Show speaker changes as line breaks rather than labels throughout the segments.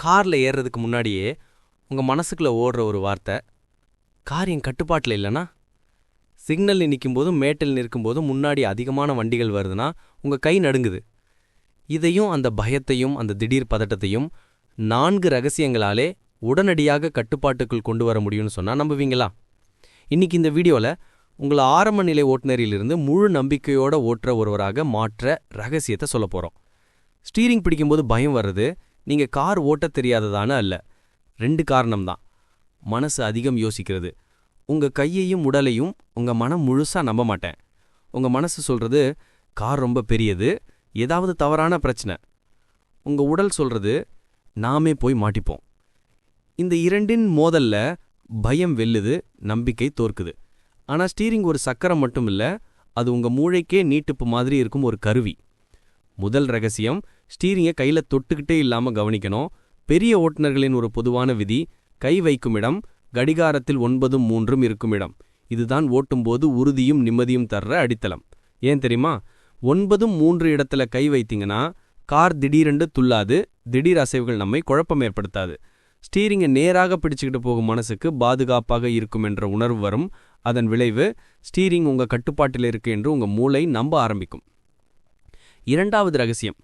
காரில் ஏறுறதுக்கு முன்னாடியே உங்கள் மனசுக்குள்ளே ஓடுற ஒரு வார்த்தை கார் என் கட்டுப்பாட்டில் இல்லைனா? நிற்கும் நிற்கும்போதும் மேட்டில் நிற்கும்போதும் முன்னாடி அதிகமான வண்டிகள் வருதுன்னா உங்கள் கை நடுங்குது. இதையும் அந்த பயத்தையும் அந்த திடீர் பதட்டத்தையும் நான்கு ரகசியங்களாலே உடனடியாக கட்டுப்பாட்டுக்குள் கொண்டு வர முடியும்னு சொன்னால் நம்புவீங்களா? இன்னைக்கு இந்த வீடியோவில் உங்களை ஆரம்ப நிலை ஓட்டுநரிலிருந்து முழு நம்பிக்கையோட ஓட்டுற ஒருவராக மாற்ற ரகசியத்தை சொல்ல போகிறோம் ஸ்டீரிங் பிடிக்கும்போது பயம் வர்றது நீங்க கார் ஓட்டத் தெரியாததான அல்ல. ரெண்டு காரணம்தான். மனசு அதிகம் யோசிக்கிறது. உங்க கையையும் உடலையும் உங்க மனம் முழுசா நம்ப மாட்டேன். உங்க மனசு சொல்றது கார் ரொம்ப பெரியது ஏதாவது தவறான பிரச்சனை. உங்க உடல் சொல்றது நாமே போய் மாட்டிப்போம். இந்த இரண்டின் மோதல்ல பயம் வெல்லுது நம்பிக்கை தோற்குது. ஆனா ஸ்டீரிங் ஒரு சக்கரம் மட்டும் இல்ல அது உங்க மூளைக்கே நீட்டுப்பு மாதிரி இருக்கும் ஒரு கருவி. முதல் ரகசியம் ஸ்டீரிங்கை கையில தொட்டுக்கிட்டே இல்லாம கவனிக்கணும். பெரிய ஓட்டுநர்களின் ஒரு பொதுவான விதி கை வைக்கும் இடம் கடிகாரத்தில் ஒன்பதும் மூன்றும் இருக்கும் இடம். இதுதான் ஓட்டும்போது உறுதியும் நிம்மதியும் தர்ற அடித்தளம். ஏன் தெரியுமா? ஒன்பதும் மூன்று இடத்துல கை வைத்தீங்கன்னா கார் திடீரென்று துள்ளாது திடீர் அசைவுகள் நம்மை குழப்பம் ஏற்படுத்தாது. ஸ்டீரிங்கை நேராக பிடிச்சுக்கிட்டு போகும் மனசுக்கு பாதுகாப்பாக இருக்கும் என்ற உணர்வு வரும். அதன் விளைவு ஸ்டீரிங் உங்க கட்டுப்பாட்டில் இருக்கு என்று உங்க மூளை நம்ப ஆரம்பிக்கும். இரண்டாவது ரகசியம்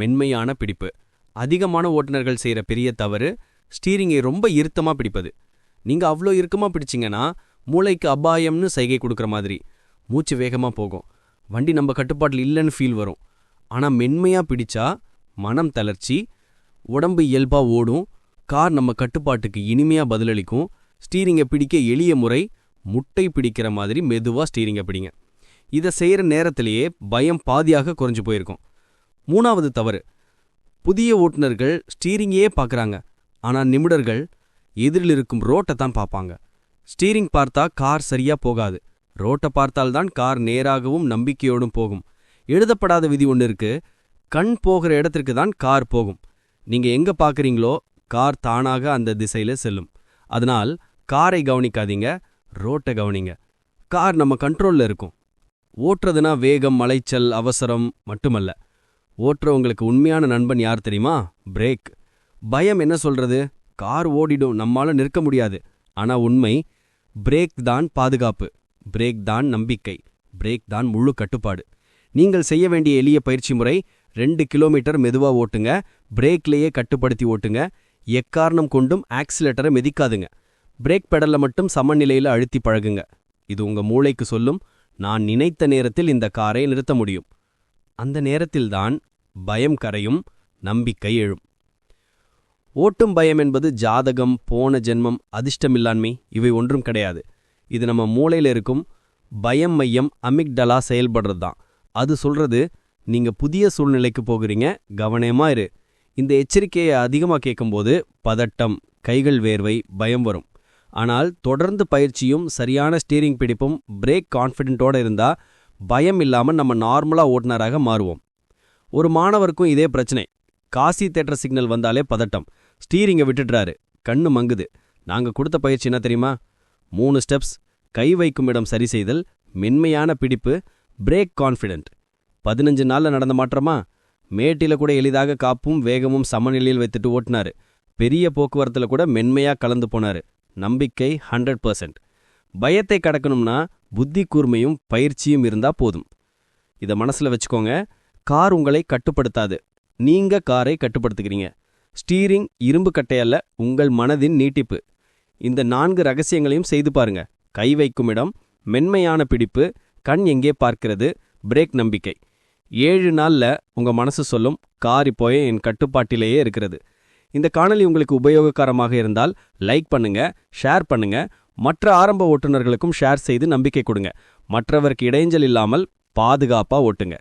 மென்மையான பிடிப்பு. அதிகமான ஓட்டுநர்கள் செய்கிற பெரிய தவறு ஸ்டீரிங்கை ரொம்ப இறுத்தமாக பிடிப்பது. நீங்கள் அவ்வளோ இறுக்கமாக பிடிச்சிங்கன்னா மூளைக்கு அபாயம்னு சைகை கொடுக்குற மாதிரி. மூச்சு வேகமாக போகும். வண்டி நம்ம கட்டுப்பாட்டில் இல்லைன்னு ஃபீல் வரும். ஆனால் மென்மையாக பிடிச்சா மனம் தளர்ச்சி உடம்பு இயல்பாக ஓடும் கார் நம்ம கட்டுப்பாட்டுக்கு இனிமையாக பதிலளிக்கும் ஸ்டீரிங்கை பிடிக்க எளிய முறை முட்டை பிடிக்கிற மாதிரி மெதுவாக ஸ்டீரிங்கை பிடிங்க. இதை செய்கிற நேரத்திலேயே பயம் பாதியாக குறைஞ்சு போயிருக்கும். மூணாவது தவறு. புதிய ஓட்டுநர்கள் ஸ்டீரிங்கையே பார்க்குறாங்க. ஆனால் நிமிடர்கள் எதிரில் இருக்கும் ரோட்டை தான் பார்ப்பாங்க. ஸ்டீரிங் பார்த்தா கார் சரியா போகாது. ரோட்டை பார்த்தால்தான் கார் நேராகவும் நம்பிக்கையோடும் போகும். எழுதப்படாத விதி ஒன்று இருக்கு. கண் போகிற இடத்திற்கு தான் கார் போகும். நீங்க எங்க பார்க்குறீங்களோ கார் தானாக அந்த திசையில செல்லும். அதனால் காரை கவனிக்காதீங்க ரோட்டை கவனிங்க. கார் நம்ம கண்ட்ரோல்ல இருக்கும். ஓட்டுறதுனா வேகம் மலைச்சல் அவசரம் மட்டுமல்ல. ஓட்டுறவங்களுக்கு உண்மையான நண்பன் யார் தெரியுமா? பிரேக். பயம் என்ன சொல்றது? கார் ஓடிடும் நம்மால நிற்க முடியாது. ஆனா உண்மை பிரேக் தான் பாதுகாப்பு. பிரேக் தான் நம்பிக்கை. பிரேக் தான் முழு கட்டுப்பாடு. நீங்கள் செய்ய வேண்டிய எளிய பயிற்சி முறை ரெண்டு கிலோமீட்டர் மெதுவா ஓட்டுங்க. பிரேக்லேயே கட்டுப்படுத்தி ஓட்டுங்க. எக்காரணம் கொண்டும் ஆக்சிலேட்டரை மிதிக்காதுங்க. பிரேக் பெடல்ல மட்டும் சமநிலையில அழுத்தி பழகுங்க. இது உங்க மூளைக்கு சொல்லும் நான் நினைத்த நேரத்தில் இந்த காரை நிறுத்த முடியும். அந்த நேரத்தில்தான் பயம் கரையும் நம்பிக்கை எழும். ஓட்டும் பயம் என்பது ஜாதகம் போன ஜென்மம் அதிர்ஷ்டமில்லாண்மை இவை ஒன்றும் கிடையாது. இது நம்ம மூளையில இருக்கும் பயம் மையம் அமிக்டலா செயல்படுறது தான் அது சொல்றது நீங்க புதிய சூழ்நிலைக்கு போகிறீங்க கவனமா இரு. இந்த எச்சரிக்கையை அதிகமாக கேட்கும்போது பதட்டம் கைகள் வேர்வை பயம் வரும். ஆனால் தொடர்ந்து பயிற்சியும் சரியான ஸ்டீரிங் பிடிப்பும் பிரேக் கான்ஃபிடென்ட்டோடு இருந்தா பயம் இல்லாம நம்ம நார்மலா ஓட்டுநராக மாறுவோம். ஒரு மாணவருக்கும் இதே பிரச்சனை. காசி தேட்டர் சிக்னல் வந்தாலே பதட்டம். ஸ்டீரிங்கை விட்டுடுறாரு. கண்ணு மங்குது. நாங்க கொடுத்த பயிற்சி என்ன தெரியுமா? மூணு ஸ்டெப்ஸ். கை வைக்கும் இடம் சரி செய்தல் மென்மையான பிடிப்பு பிரேக் கான்ஃபிடென்ட் பதினஞ்சு நாள்ல நடந்த மாற்றமா? மேட்டில கூட எளிதாக காப்பும் வேகமும் சமநிலையில் வைத்துட்டு ஓட்டினாரு. பெரிய போக்குவரத்துல கூட மென்மையா கலந்து போனாரு. நம்பிக்கை ஹண்ட்ரட் பர்சன்ட் பயத்தை கடக்கணும்னா புத்தி கூர்மையும் பயிற்சியும் இருந்தா போதும். இதை மனசுல வச்சுக்கோங்க. கார் உங்களை கட்டுப்படுத்தாது. நீங்க காரை கட்டுப்படுத்துகிறீங்க. ஸ்டீரிங் இரும்பு கட்டையல்ல உங்கள் மனதின் நீட்டிப்பு. இந்த நான்கு ரகசியங்களையும் செய்து பாருங்க. கை வைக்கும் இடம் மென்மையான பிடிப்பு கண் எங்கே பார்க்கிறது பிரேக் நம்பிக்கை. ஏழு நாள்ல உங்க மனசு சொல்லும் கார் இப்போயே என் கட்டுப்பாட்டிலேயே இருக்கிறது. இந்த காணொலி உங்களுக்கு உபயோககரமாக இருந்தால் லைக் பண்ணுங்க ஷேர் பண்ணுங்க. மற்ற ஆரம்ப ஓட்டுநர்களுக்கும் ஷேர் செய்து நம்பிக்கை கொடுங்க. மற்றவருக்கு இடைஞ்சல் இல்லாமல் பாதுகாப்பா ஓட்டுங்க.